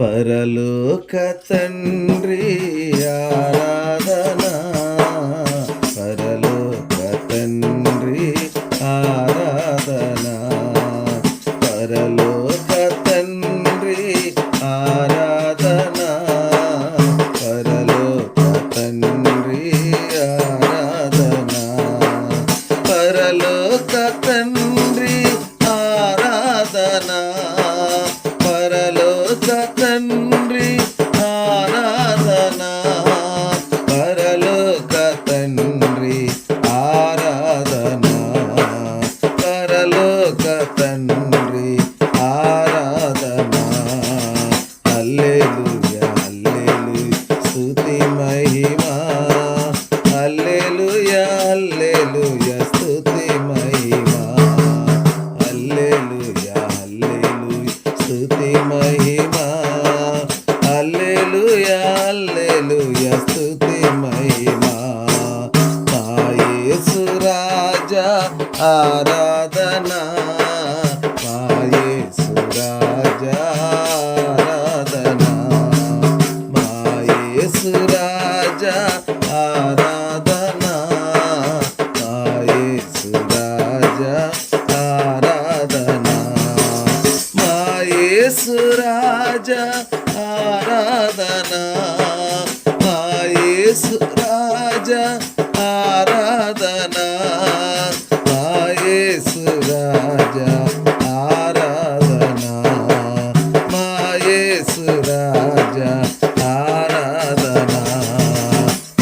పరలోక తండ్రి మహిమా. హల్లెలూయా హల్లెలూయా స్తుతి మహిమా. మా యేసు రాజా ఆరాధన. మా యేసు రాజా ఆరాధన. మా యేసు రాజా ఆరాధన. మా యేసు రాజా ఆరాధన యేసు రాజా ఆరాధన. మా యేసు రాజా ఆరాధన. మా యేసు రాజా ఆరాధన.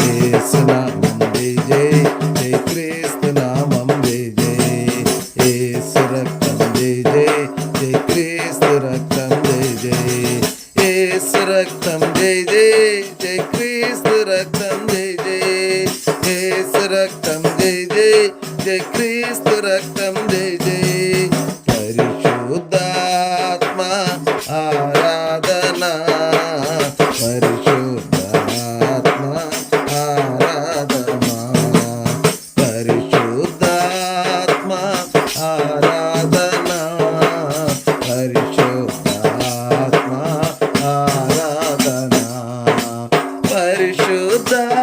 యేసు నామం జై జై క్రీస్తు నామం జై యేసు రక్తం జై క్రీస్తు రక్తం యేసు రక్తం జై జై జై క్రీస్తు రక్తం జై జై. పరిశుద్ధాత్మ ఆరాధన పరిశుద్ధాత్మ ఆరాధన. పరిశుద్ధాత్మ ఆరాధన పరిశుద్ధాత్మ ఆరాధన. పరిశుద్ధ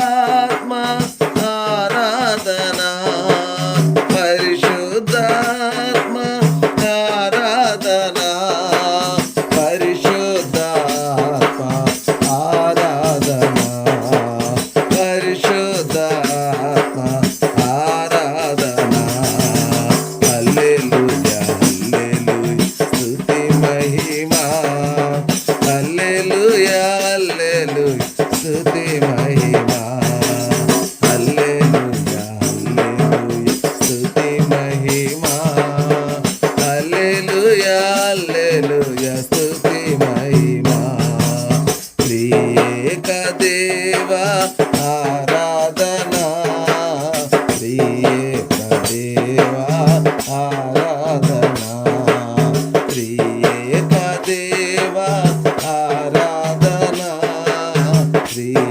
see